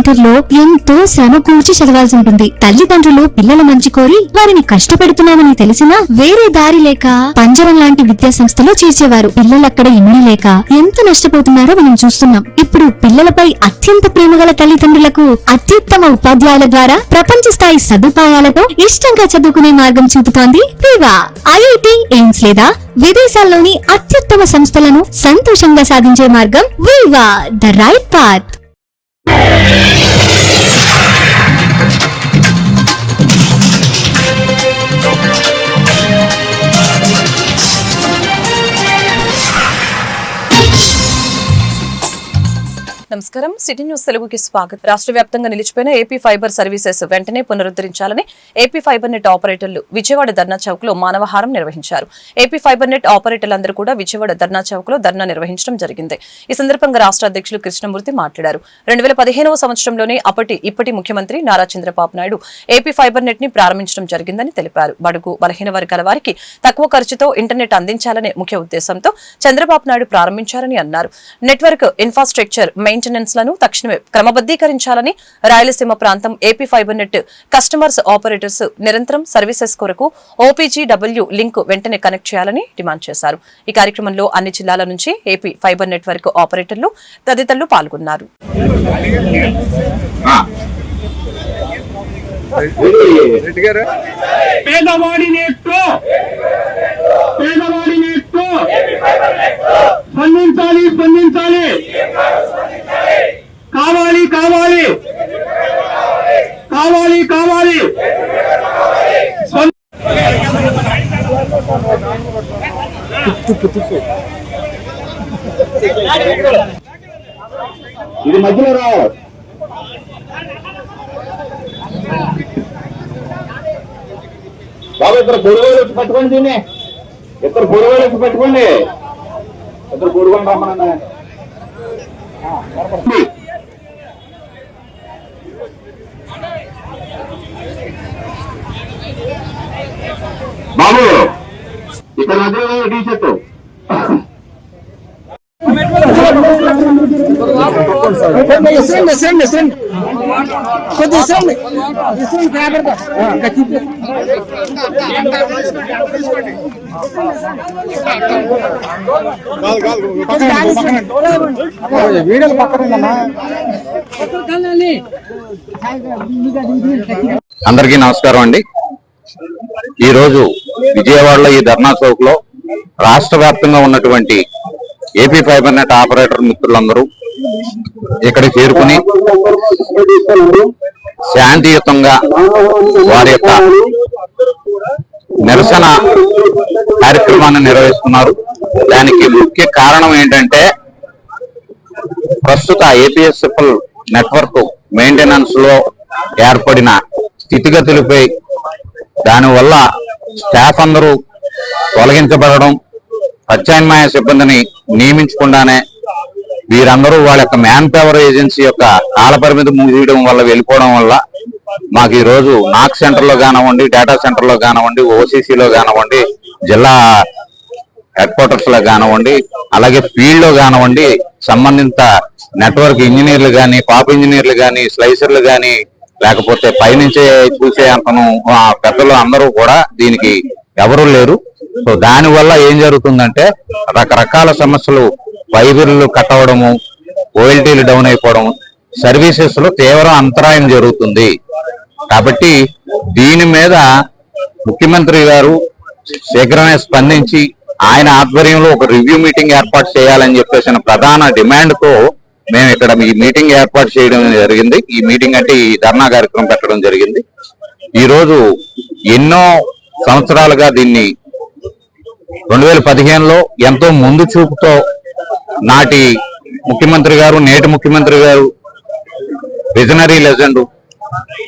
ఇంటర్లో ఎంతో శ్రమ కూర్చి చదవాల్సి ఉంటుంది. తల్లిదండ్రులు పిల్లల మంచి కోరి వారిని కష్టపెడుతున్నామని తెలిసినా వేరే దారి లేక పంజరం లాంటి విద్యా సంస్థలో చేర్చేవారు. పిల్లలక్కడ ఇమిడి లేక ఎంత నష్టపోతున్నారో మనం చూస్తున్నాం. ఇప్పుడు పిల్లలపై అత్యంత ప్రేమగల తల్లిదండ్రులకు అత్యుత్తమ ఉపాధ్యాయుల ద్వారా ప్రపంచ స్థాయి సదుపాయాలతో ఇష్టంగా చదువుకునే మార్గం చూపుతోంది వివా. ఐఐటి ఎయిమ్స్ లేదా విదేశాల్లోని అత్యుత్తమ సంస్థలను సంతోషంగా సాధించే మార్గం వివా. The right path. nueve నమస్కారం. సిటీ న్యూస్ తెలుగుకి స్వాగతం. రాష్ట్ర వ్యాప్తంగా నిలిచిపోయిన ఏపీ ఫైబర్ సర్వీసెస్ వెంటనే పునరుద్ధరించాలని ఏపీ ఫైబర్ నెట్ ఆపరేటర్లు విజయవాడ ధర్నా చౌక్లో మానవహారం నిర్వహించారు. ఏపీ ఫైబర్ నెట్ ఆపరేటర్లందరూ కూడా విజయవాడ ధర్నా చౌక్లో ధర్నా నిర్వహించడం జరిగింది. ఈ సందర్భంగా రాష్ట్ర అధ్యక్షులు కృష్ణమూర్తి మాట్లాడారు. రెండు వేల పదిహేనవ సంవత్సరంలోనే అప్పటి ఇప్పటి ముఖ్యమంత్రి నారా చంద్రబాబు నాయుడు ఏపీ ఫైబర్ నెట్ని ప్రారంభించడం జరిగిందని తెలిపారు. బడుగు బలహీన వర్గాల వారికి తక్కువ ఖర్చుతో ఇంటర్నెట్ అందించాలనే ముఖ్య ఉద్దేశంతో చంద్రబాబు నాయుడు ప్రారంభించారని అన్నారు. నెట్వర్క్ ఇన్ఫ్రాస్ట్రక్చర్ మెయిన్ మెయింటెనెన్స్లను తక్షణమే క్రమబద్దీకరించాలని రాయలసీమ ప్రాంతం AP fibre net customers operators నిరంతరం సర్వీసెస్ కొరకు ఓపీజీడబ్ల్యూ లింక్ వెంటనే కనెక్ట్ చేయాలని డిమాండ్ చేశారు. ఈ కార్యక్రమంలో అన్ని జిల్లాల నుంచి ఏపీ ఫైబర్ నెట్వర్క్ ఆపరేటర్లు తదితరులు పాల్గొన్నారు. రెడ్డి గారు పేదవాడి నెట్టు పేదవాడి నెట్టు స్పందించాలి స్పందించాలి కావాలి కావాలి. కావాలి కావాలి. ఇది మధ్యలో రా. బాబు ఇద్దరు పొడుగులు వచ్చి పట్టుకోండి దీన్ని. ఇద్దరు పొడుగులు వచ్చి పట్టుకోండి. ఇద్దరు పొడుగుని రమ్మనండి. బాబు ఇక్కడ మధ్యలో టీ షర్ట్ వీడియోలు పక్కన అందరికీ నమస్కారం అండి. ఈ రోజు విజయవాడలో ఈ ధర్నా చౌక్లో రాష్ట్ర వ్యాప్తంగా ఉన్నటువంటి ఏపీ ఫైబర్ నెట్ ఆపరేటర్ మిత్రులందరూ ఇక్కడ చేరుకుని శాంతియుతంగా వారి యొక్క నిరసన కార్యక్రమాన్ని నిర్వహిస్తున్నారు. దానికి ముఖ్య కారణం ఏంటంటే ప్రస్తుత ఏపీఎస్ఎఫ్ఎల్ నెట్వర్క్ మెయింటెనెన్స్లో ఏర్పడిన స్థితిగతులపై దానివల్ల స్టాఫ్ అందరూ తొలగించబడడం ప్రత్యామ్నాయ సిబ్బందిని నియమించకుండానే వీరందరూ వాళ్ళ యొక్క మ్యాన్ పవర్ ఏజెన్సీ యొక్క కాలపరిమితి ముగియడం వల్ల వెళ్ళిపోవడం వల్ల మాకు ఈ రోజు నాక్ సెంటర్లో కానివ్వండి డేటా సెంటర్లో కానివ్వండి ఓసీసీలో లో కానివ్వండి జిల్లా హెడ్ క్వార్టర్స్లో కానివ్వండి అలాగే ఫీల్డ్లో కానివ్వండి సంబంధిత నెట్వర్క్ ఇంజనీర్లు కానీ పాప్ ఇంజనీర్లు కానీ స్లైసర్లు కానీ లేకపోతే పైనుంచే చూసే అంతను ఆ, పెద్దలు అందరూ కూడా దీనికి ఎవరు లేరు. సో దాని వల్ల ఏం జరుగుతుందంటే రకరకాల సమస్యలు ఫైబర్లు కట్ అవడము ఓఎల్టీలు డౌన్ అయిపోవడం సర్వీసెస్లో తీవ్ర అంతరాయం జరుగుతుంది. కాబట్టి దీని మీద ముఖ్యమంత్రి గారు శీఘ్రమే స్పందించి ఆయన ఆధ్వర్యంలో ఒక రివ్యూ మీటింగ్ ఏర్పాటు చేయాలని చెప్పేసిన ప్రధాన డిమాండ్తో మేము ఇక్కడ ఈ మీటింగ్ ఏర్పాటు చేయడం జరిగింది. ఈ మీటింగ్ అంటే ఈ ధర్నా కార్యక్రమం పెట్టడం జరిగింది. ఈ రోజు ఎన్నో సంవత్సరాలుగా దీన్ని రెండు వేల పదిహేనులో ఎంతో ముందు చూపుతో నాటి ముఖ్యమంత్రి గారు నేటి ముఖ్యమంత్రి గారు విజనరీ లెజెండ్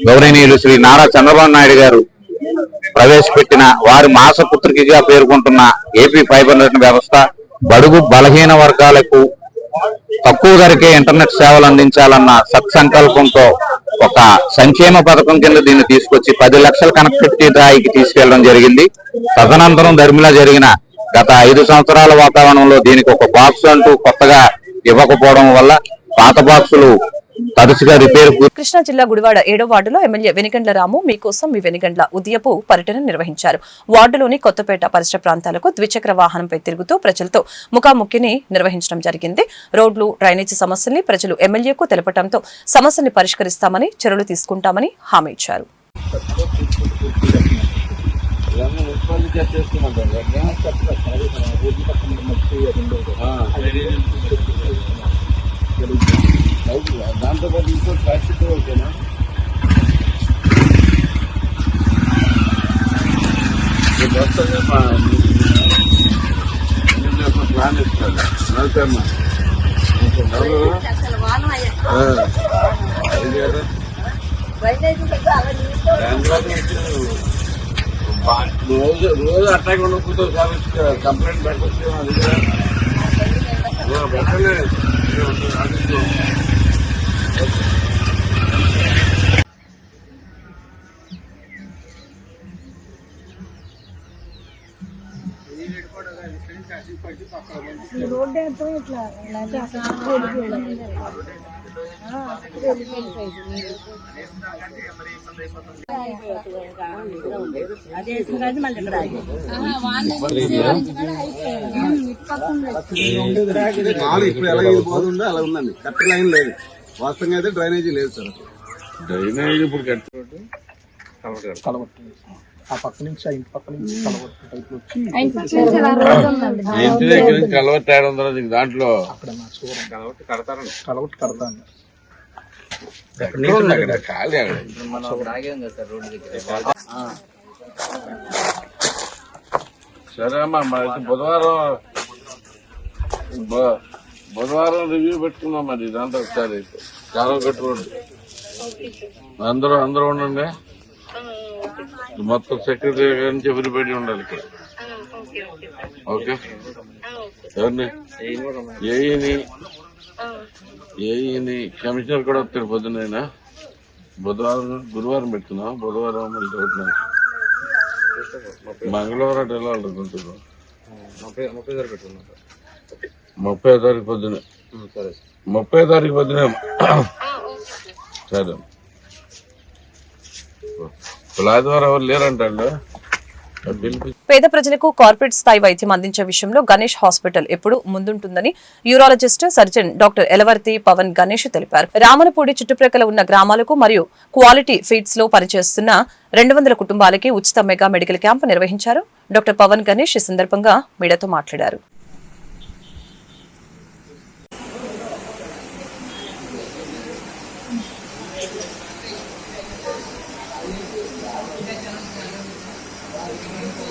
గౌరవనీయులు శ్రీ నారా చంద్రబాబు నాయుడు గారు ప్రవేశపెట్టిన వారి మాసపుత్రికగా పేర్కొంటున్న ఏపీ ఫైబర్ హండ్రెడ్ వ్యవస్థ బడుగు బలహీన వర్గాలకు తక్కువ ధరకే ఇంటర్నెట్ సేవలు అందించాలన్న సత్సంకల్పంతో ఒక సంక్షేమ పథకం కింద దీన్ని తీసుకొచ్చి పది లక్షల కనెక్టివిటీ స్థాయికి తీసుకెళ్ళడం జరిగింది. తదనంతరం ధర్మిలా జరిగిన గత ఐదు సంవత్సరాల వాతావరణంలో దీనికి ఒక బాక్స్ అంటూ కొత్తగా ఇవ్వకపోవడం వల్ల పాత బాక్సులు తరచుగా రిపేర్ కృష్ణా జిల్లా గుడివాడ ఏడో వార్డులో ఎమ్మెల్యే వెనిగండ్ల రాము మీకోసం మీ వెనిగండ్ల ఉదయపు పర్యటన నిర్వహించారు. వార్డులోని కొత్తపేట పరిసర ప్రాంతాలకు ద్విచక్ర వాహనంపై తిరుగుతూ ప్రజలతో ముఖాముఖిని నిర్వహించడం జరిగింది. రోడ్లు డ్రైనేజీ సమస్యల్ని ప్రజలు ఎమ్మెల్యేకు తెలపడంతో సమస్యల్ని పరిష్కరిస్తామని చర్యలు తీసుకుంటామని హామీ ఇచ్చారు. దాంతో పాటు ఇంకో ప్లాస్టిక్ ఓకేనా రేపు మా ప్లాన్ ఇస్తాను వెళ్తామా రోజు రోజు అట్టాగే ఉండకపోతే సార్ కంప్లైంట్ పెట్టచ్చు అది కూడా. రోడ్డు ఎంతో ఇట్లా ఇప్పుడు ఎలా ఇది పోతుందో అలా ఉందండి. కరెక్ట్ లైన్ లేదు. వాస్తవంగా అయితే డ్రైనేజీ లేదు సార్. డ్రైనేజీ ఇప్పుడు కరెక్ట్ కలవట్టు ఆ పక్క నుంచి ఆ ఇంటి పక్క నుంచి కలవట్టు టైప్ వచ్చి ఇంటి దగ్గర నుంచి కలవట్ తేడా ఉందా నీకు దాంట్లో? అక్కడ మా చూరం కలవట్టు కడతారండి. కలవట్టు కడతాను. ఉంది అక్కడ ఖాళీ అక్కడ. సరే అమ్మా మరి బుధవారం బు- బుధవారం రివ్యూ పెట్టుకుందాం మరి దాంట్లో ఒకసారి చాలా కట్టుకోండి అందరూ అందరూ ఉండండి. మొత్తం సెక్రటరీ గారి నుంచి ఎవరిబడి ఉండాలి ఇక్కడ. ఓకే ఎవరిని? ఏఈని. ఏఈని కమిషనర్ కూడా వస్తాడు పొద్దున్న బుధవారం గురువారం పెడుతున్నాం బుధవారం మళ్ళీ మంగళవారం అటు వెళ్ళాలి గుంటూరు ముప్పై తారీఖు పొద్దున ముప్పై తారీఖు పొద్దున సరే. ఎవరు లేరంటాడు? పేద ప్రజలకు కార్పొరేట్ స్థాయి వైద్యం అందించే విషయంలో గణేష్ హాస్పిటల్ ఎప్పుడు ముందుంటుందని urologist surgeon doctor Elavarthi Pavan Ganesh తెలిపారు. రామనపూడి చుట్టుప్రక్కల ఉన్న గ్రామాలకు మరియు క్వాలిటీ ఫీడ్స్లో పనిచేస్తున్న రెండు వందల కుటుంబాలకి ఉచిత మెగా మెడికల్ క్యాంప్ నిర్వహించారు. డాక్టర్ పవన్ గణేష్ ఈ సందర్భంగా మీడియాతో మాట్లాడారు.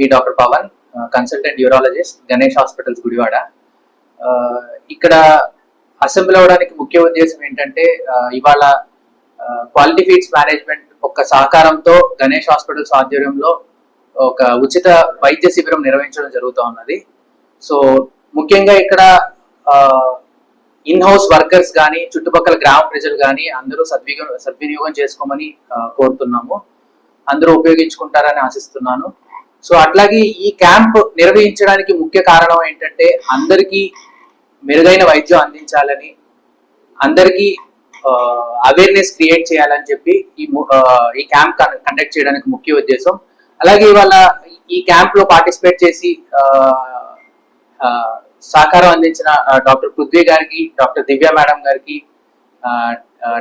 మీ doctor Pavan consultant urologist Ganesh hospitals Gudivada. ఇక్కడ అసెంబ్లీ అవడానికి ముఖ్య ఉద్దేశం ఏంటంటే ఇవాళ క్వాలిటీ ఫీడ్స్ మేనేజ్మెంట్ ఒక సహకారంతో గణేష్ హాస్పిటల్స్ ఆధ్వర్యంలో ఒక ఉచిత వైద్య శిబిరం నిర్వహించడం జరుగుతూ ఉన్నది. సో ముఖ్యంగా ఇక్కడ ఇన్ హౌస్ వర్కర్స్ కానీ చుట్టుపక్కల గ్రామ ప్రజలు కానీ అందరూ సద్వినియోగం సద్వినియోగం చేసుకోమని కోరుతున్నాము. అందరూ ఉపయోగించుకుంటారని ఆశిస్తున్నాను. సో అట్లాగే ఈ క్యాంప్ నిర్వహించడానికి ముఖ్య కారణం ఏంటంటే అందరికీ మెరుగైన వైద్యం అందించాలని అందరికీ అవేర్నెస్ క్రియేట్ చేయాలని చెప్పి ఈ ము- ఈ క్యాంప్ కండక్ట్ చేయడానికి ముఖ్య ఉద్దేశం. అలాగే ఇవాళ ఈ క్యాంప్లో పార్టిసిపేట్ చేసి సహకారం అందించిన డాక్టర్ పృథ్వీ గారికి డాక్టర్ దివ్య మేడం గారికి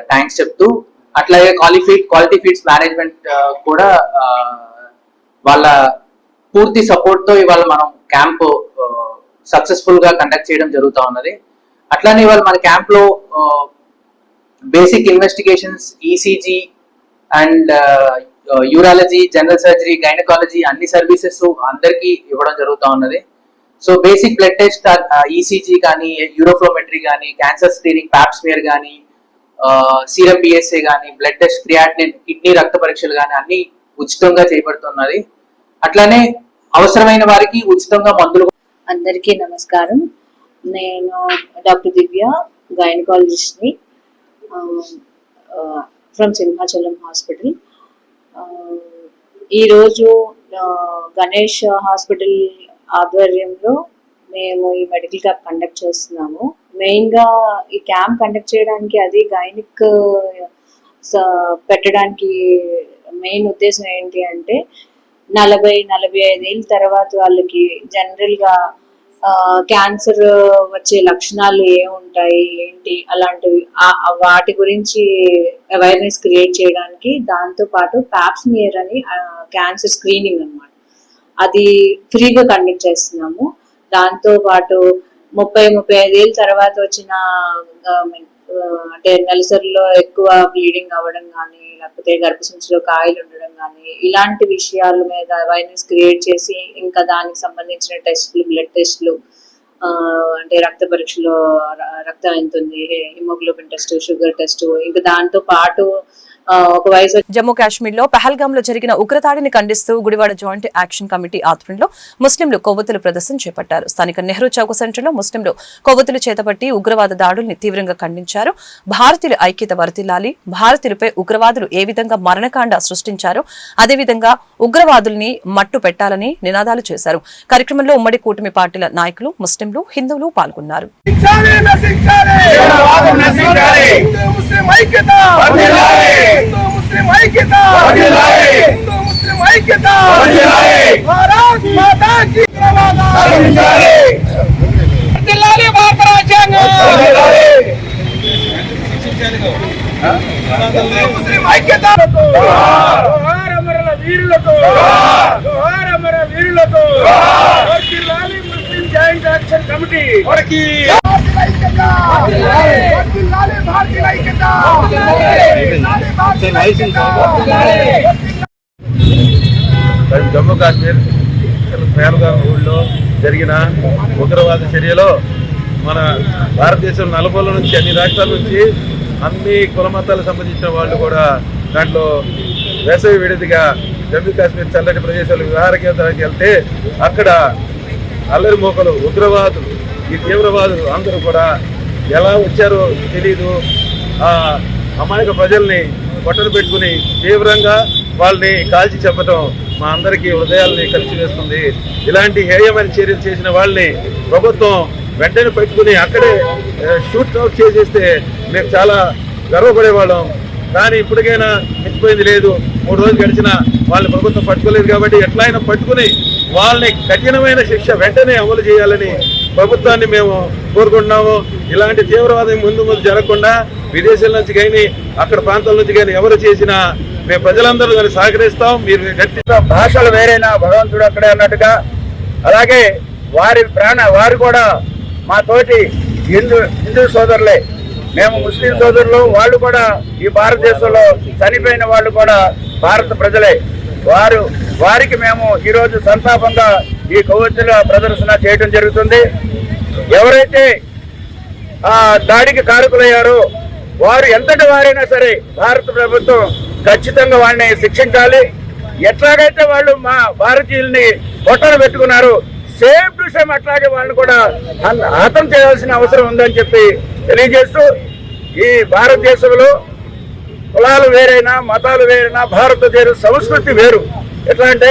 థ్యాంక్స్ చెప్తూ అట్లాగే క్వాలిఫీ క్వాలిటీ ఫీడ్స్ మేనేజ్మెంట్ కూడా వాళ్ళ పూర్తి సపోర్ట్తో ఇవాళ మనం క్యాంప్ సక్సెస్ఫుల్గా కండక్ట్ చేయడం జరుగుతూ ఉన్నది. అట్లానే ఇవాళ మన క్యాంప్లో basic investigations ECG and urology general surgery gynaecology అన్ని సర్వీసెస్ అందరికీ ఇవ్వడం జరుగుతూ ఉన్నది. So basic blood test ECG కానీ యూరోఫ్లోమెట్రీ కానీ క్యాన్సర్ స్క్రీనింగ్ ప్యాప్స్మియర్ కానీ సీరం పిఎస్ఏ కానీ బ్లడ్ టెస్ట్ క్రియాటిన్ కిడ్నీ రక్త పరీక్షలు కానీ అన్ని ఉచితంగా చేయబడుతున్నది అట్లానే అవసరమైన వారికి ఉచితంగా మందులు అందరికీ నమస్కారం. నేను డాక్టర్ దివ్య గైనకాలజిస్ట్ని ఫ్రమ్ సింహాచలం హాస్పిటల్. ఈరోజు గణేష్ హాస్పిటల్ ఆధ్వర్యంలో మేము ఈ మెడికల్ క్యాంప్ కండక్ట్ చేస్తున్నాము. మెయిన్గా ఈ క్యాంప్ కండక్ట్ చేయడానికి అది గైనిక్ పెట్టడానికి మెయిన్ ఉద్దేశం ఏంటి అంటే నలభై నలభై ఐదేళ్ళ తర్వాత వాళ్ళకి జనరల్గా క్యాన్సర్ వచ్చే లక్షణాలు ఏముంటాయి ఏంటి అలాంటివి వాటి గురించి అవేర్నెస్ క్రియేట్ చేయడానికి దాంతో పాటు ప్యాప్స్మియర్ అని క్యాన్సర్ స్క్రీనింగ్ అన్నమాట. అది ఫ్రీగా కండక్ట్ చేస్తున్నాము. దాంతో పాటు ముప్పై ముప్పై ఐదేళ్ళ తర్వాత వచ్చిన అంటే నెలసరిలో ఎక్కువ బ్లీడింగ్ అవ్వడం కానీ లేకపోతే గర్భసంచిలో కాయలు ఉండడం కానీ ఇలాంటి విషయాల మీద అవేర్నెస్ క్రియేట్ చేసి ఇంకా దానికి సంబంధించిన టెస్టులు బ్లడ్ టెస్టులు ఆ, అంటే రక్త పరీక్షలో రక్తం ఎంత ఉంది హిమోగ్లోబిన్ టెస్ట్ షుగర్ టెస్ట్ ఇంకా దాంతో పాటు ఒక వయసు జమ్మూ కాశ్మీర్లో పహల్గామ్లో జరిగిన ఉగ్రదాడిని ఖండిస్తూ గుడివాడ జాయింట్ యాక్షన్ కమిటీ ఆధ్వర్యంలో ముస్లింలు కొవ్వొత్తుల ప్రదర్శన చేపట్టారు. స్థానిక నెహ్రూ చౌక సెంటర్లో ముస్లింలు కొవ్వొత్తులు చేతపట్టి ఉగ్రవాద దాడుల్ని తీవ్రంగా ఖండించారు. భారతీయుల ఐక్యత వరతిల్లాలి భారతీయులపై ఉగ్రవాదులు ఏ విధంగా మరణకాండ సృష్టించారో అదేవిధంగా ఉగ్రవాదుల్ని మట్టు పెట్టాలని నినాదాలు చేశారు. కార్యక్రమంలో ఉమ్మడి కూటమి పార్టీల నాయకులు ముస్లింలు హిందువులు పాల్గొన్నారు. హిందూ ముస్లిం ఐక్యత! హిందూ ముస్లిం ఐక్యత హిందూ ముస్లిం ఐక్యత భారత్ మాతా కీ వర్ధిల్లాలి భారత రాజ్యాంగం హిందూ ముస్లిం ఐక్యత జోహార్ అమరుల వీరులకు జోహార్ అమర వీరులకు వర్ధిల్లాలి Muslim joint action committee Jammu Kashmir Pahalgam ఊళ్ళో జరిగిన ఉగ్రవాద చర్యలో మన భారతదేశం నలుమూల నుంచి అన్ని రాష్ట్రాల నుంచి అన్ని కుల మతాలకు సంబంధించిన వాళ్ళు కూడా దాంట్లో వేసవి విడిదిగా జమ్మూ కాశ్మీర్ చల్లటి ప్రదేశాలు విహార కేంద్రానికి వెళ్తే అక్కడ అల్లరి మోకలు ఉగ్రవాదులు ఈ తీవ్రవాదులు అందరూ కూడా ఎలా వచ్చారో తెలీదు. ఆ అమాయక ప్రజల్ని బట్టలు పెట్టుకుని తీవ్రంగా వాళ్ళని కాల్చి చెప్పటం మా అందరికీ హృదయాల్ని కలిసి వేస్తుంది ఇలాంటి హేయమైన చర్యలు చేసిన వాళ్ళని ప్రభుత్వం వెంటనే పెట్టుకుని అక్కడే షూట్ అవుట్ చేసేస్తే మేము చాలా గర్వపడేవాళ్ళం. కానీ ఇప్పటికైనా మించిపోయింది లేదు. మూడు రోజులు గడిచిన వాళ్ళని ప్రభుత్వం పట్టుకోలేదు కాబట్టి ఎట్లయినా పట్టుకుని వాళ్ళని కఠినమైన శిక్ష వెంటనే అమలు చేయాలని ప్రభుత్వాన్ని మేము కోరుకుంటున్నాము. ఇలాంటి తీవ్రవాదం ముందు ముందు జరగకుండా విదేశాల నుంచి కానీ అక్కడ ప్రాంతాల నుంచి కానీ ఎవరు చేసినా మేము ప్రజలందరూ దాన్ని సహకరిస్తాం. మీరు గట్టి భాషలు వేరైనా భగవంతుడు అక్కడే అన్నట్టుగా. అలాగే వారి ప్రాణ వారు కూడా మా తోటి హిందూ హిందూ సోదరులే. మేము ముస్లిం సోదరులు వాళ్ళు కూడా ఈ భారతదేశంలో చనిపోయిన వాళ్ళు కూడా భారత ప్రజలే. వారు వారికి మేము ఈరోజు సంతాపంగా ఈ కొవ్వొత్తుల ప్రదర్శన చేయడం జరుగుతుంది. ఎవరైతే ఆ దాడికి కారకులయ్యారో వారు ఎంతటి వారైనా సరే భారత ప్రభుత్వం ఖచ్చితంగా వారిని శిక్షించాలి. ఎట్లాగైతే వాళ్ళు మా భారతీయుల్ని పొట్టలు పెట్టుకున్నారు సేమ్ టు సేమ్ అట్లాగే వాళ్ళని కూడా హం- హతం చేయాల్సిన అవసరం ఉందని చెప్పి తెలియజేస్తూ ఈ భారతదేశంలో కులాలు వేరైనా మతాలు వేరైనా భారతదేశ సంస్కృతి వేరు. ఎట్లా అంటే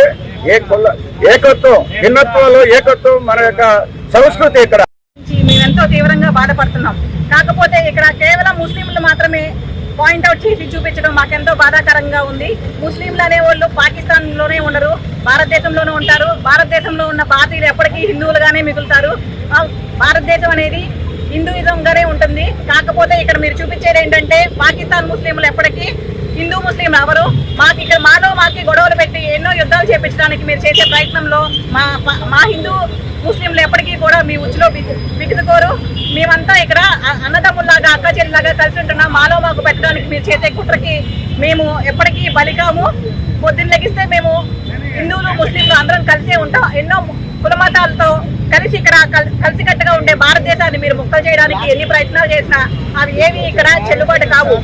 ఏ కుల ఏకత్వం భిన్నత్వంలో ఏకత్వం మన యొక్క సంస్కృతి ఇక్కడ. మేమెంతో తీవ్రంగా బాధపడుతున్నాం. కాకపోతే ఇక్కడ కేవలం ముస్లింలు మాత్రమే పాయింట్అవుట్ చేసి చూపించడం మాకెంతో బాధాకరంగా ఉంది. ముస్లింలు అనే వాళ్ళు పాకిస్తాన్లోనే ఉండరు భారతదేశంలోనే ఉంటారు. భారతదేశంలో ఉన్న భారతీయులు ఎప్పటికీ హిందువులుగానే మిగులుతారు. భారతదేశం అనేది హిందూయిజంగానే ఉంటుంది. కాకపోతే ఇక్కడ మీరు చూపించేది ఏంటంటే పాకిస్తాన్ ముస్లింలు ఎప్పటికీ హిందూ ముస్లిం ఎవరు? మాకు ఇక్కడ మాలో మాకి గొడవలు పెట్టి ఎన్నో యుద్ధాలు చేపించడానికి మీరు చేసే ప్రయత్నంలో మా మా హిందూ ముస్లింలు ఎప్పటికీ కూడా మీ ఉచ్చులో బిగి- బిగుసుకోరు మేమంతా ఇక్కడ అన్నదమ్ముల్లాగా అక్క చెల్లిలాగా కలిసి ఉంటున్నాం. మాలో మాకు పెట్టడానికి మీరు చేసే కుట్రకి మేము ఎప్పటికీ బలికాము. పొద్దున్న లెగిస్తే మేము హిందువులు ముస్లింలు అందరం కలిసే ఉంటాం. ఎన్నో కుల మతాలతో కలిసి ఇక్కడ కలిసికట్టుగా ఉండే భారతదేశాన్ని మీరు ముక్కలు చేయడానికి ఎన్ని ప్రయత్నాలు చేసినా అవి ఏవి ఇక్కడ చెల్లుబాటు కావు.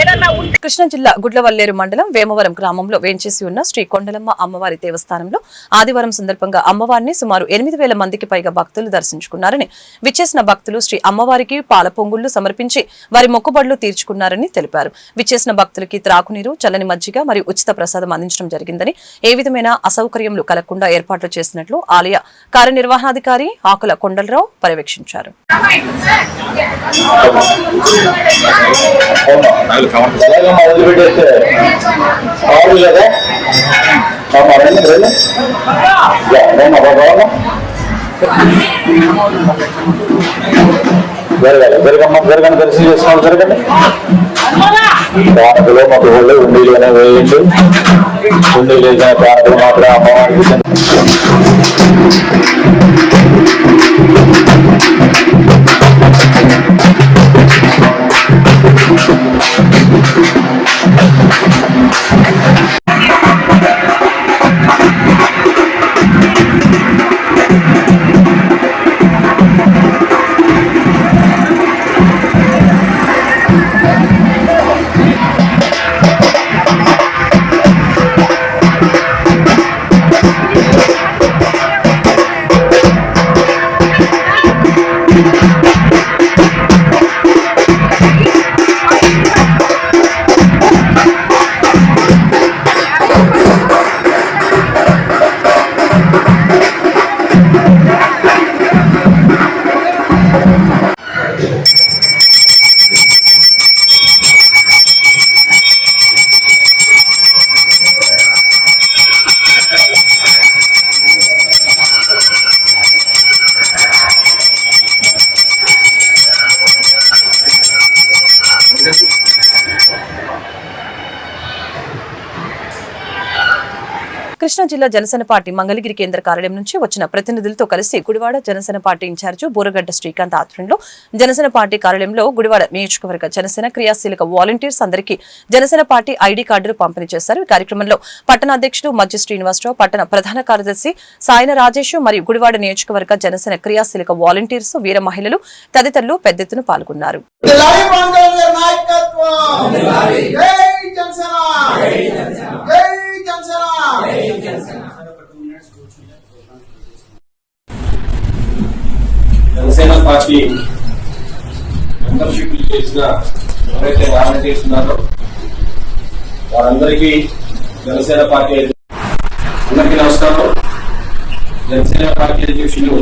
ఏదన్నా ఉంటే కృష్ణా జిల్లా గుడ్లవల్లేరు మండలం వేమవరం గ్రామంలో వేంచేసి ఉన్న శ్రీ కొండలమ్మ అమ్మవారి దేవస్థానంలో ఆదివారం సందర్భంగా అమ్మవారిని సుమారు ఎనిమిది వేల మందికి పైగా భక్తులు దర్శించుకున్నారని విచ్చేసిన భక్తులు శ్రీ అమ్మవారికి పాల పొంగుళ్ళు సమర్పించి వారి మొక్కుబడులు తీర్చుకున్నారని తెలిపారు. విచ్చేసిన భక్తులకి త్రాగునీరు చల్లని మజ్జిగ మరియు ఉచిత ప్రసాదం అందించడం జరిగిందని ఏ విధమైన అసౌకర్యములు కలగకుండా ఏర్పాట్లు చేసినట్లు ఆలయ కార్యనిర్వహణాధికారి ఆకుల కొండలరావు పర్యవేక్షించారు. మొదలు పెట్టేస్తే కాదు కదా జరగాలి జరగమ్మ జరగని దర్శనం చేసుకోవాలి జరగండి ప్రాణకులు మాకు వాళ్ళు ఉండీలు వేయండి ఉండీలు వేసిన ప్రాణకులు మాత్రం అమ్మవారికి President. కృష్ణా జిల్లా జనసేన పార్టీ మంగళగిరి కేంద్ర కార్యాలయం నుంచి వచ్చిన ప్రతినిధులతో కలిసి గుడివాడ జనసేన పార్టీ ఇన్ఛార్జి బూరగడ్డ శ్రీకాంత్ ఆధ్వర్యంలో జనసేన పార్టీ కార్యాలయంలో గుడివాడ నియోజకవర్గ జనసేన క్రియాశీలక వాలంటీర్స్ అందరికీ జనసేన పార్టీ ఐడి కార్డులు పంపిణీ చేశారు. ఈ కార్యక్రమంలో పట్టణ అధ్యక్షుడు మధ్య శ్రీనివాసరావు పట్టణ ప్రధాన కార్యదర్శి సాయన రాజేష్ మరియు గుడివాడ నియోజకవర్గ జనసేన క్రియాశీలక వాలంటీర్స్ వీర మహిళలు తదితరులు పెద్ద ఎత్తున పాల్గొన్నారు. జిల్లాలి జై జనసేన! జై జనసేన! జనసేన పార్టీ మెంబర్షిప్ చేసిన ఎవరైతే వాలంటీర్స్ చేస్తున్నారో వారందరికీ జనసేన పార్టీ అందరికీ నమస్కారం. జనసేన పార్టీ అధ్యక్షులు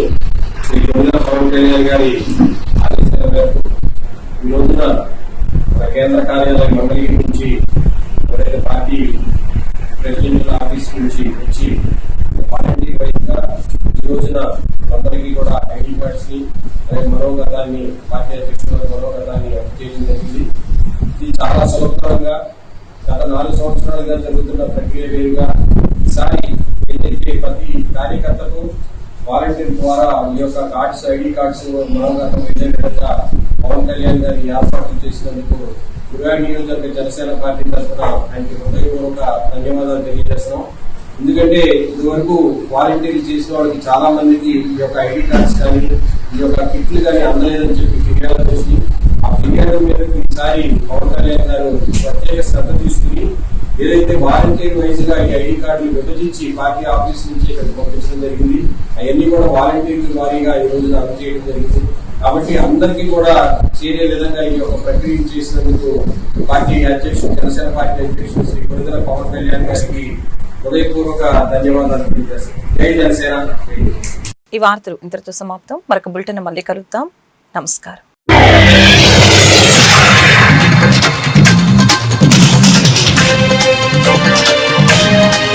శ్రీ రవీంద్ర పవన్ కళ్యాణ్ గారి ఆదేశాల మేరకు ఈ రోజున కేంద్ర కార్యాలయం మండలి నుంచి ఎవరైతే పార్టీ ప్రెసిడెంట్ ఆఫీస్ నుంచి వచ్చి పార్టీ వైద్యుగా ఈ రోజున అందరికీ కూడా ఐడి కార్డ్స్ని అలాగే మనోగతాన్ని పార్టీ అధ్యక్షుల మనోగతాన్ని చేయడం జరిగింది. ఇది చాలా సులభతరంగా గత నాలుగు సంవత్సరాలుగా జరుగుతున్న ప్రక్రియ వేరుగా ఈసారి ఏదైతే ప్రతి కార్యకర్తకు వాలంటీర్ ద్వారా ఈ యొక్క కార్డ్స్ ఐడి కార్డ్స్ మనోగతం ఇదే పవన్ కళ్యాణ్ గారి ఏర్పాట్లు చేసినందుకు గురువాడ నియోజకవర్గ జనసేన పార్టీ తరఫున ఆయనకి హృదయపూర్వక ధన్యవాదాలు తెలియజేస్తున్నాం. ఎందుకంటే ఇదివరకు వాలంటీర్లు చేసిన వాళ్ళకి చాలా మందికి ఈ యొక్క ఐడి కార్డ్స్ కానీ ఈ యొక్క కిట్లు కానీ అందలేదని చెప్పి ఫిర్యాదు చేసి ఆ ఫిర్యాదు మీద ఈసారి పవన్ కళ్యాణ్ గారు ప్రత్యేక శ్రద్ధ తీసుకుని ఏదైతే వాలంటీర్ వైజ్గా ఈ ఐడి కార్డులు విభజించి పార్టీ ఆఫీస్ నుంచి ఇక్కడికి పంపించడం జరిగింది అవన్నీ కూడా వాలంటీర్ల వారీగా ఈ రోజున అందజేయడం జరిగింది. కాబట్టి అందరికీ కూడా చేరే విధంగా ఈ యొక్క ప్రక్రియ చేసినందుకు పార్టీ అధ్యక్షుడు జనసేన పార్టీ అధ్యక్షుడు శ్రీ కొడుదల పవన్ కళ్యాణ్ గారికి హృదయపూర్వక ధన్యవాదాలు తెలియజేస్తాను జై జనసేన. ఈ వార్తలు ఇంతటితో సమాప్తం. మరొక బులెటిన్ మళ్ళీ కలుద్దాం. నమస్కారం. thank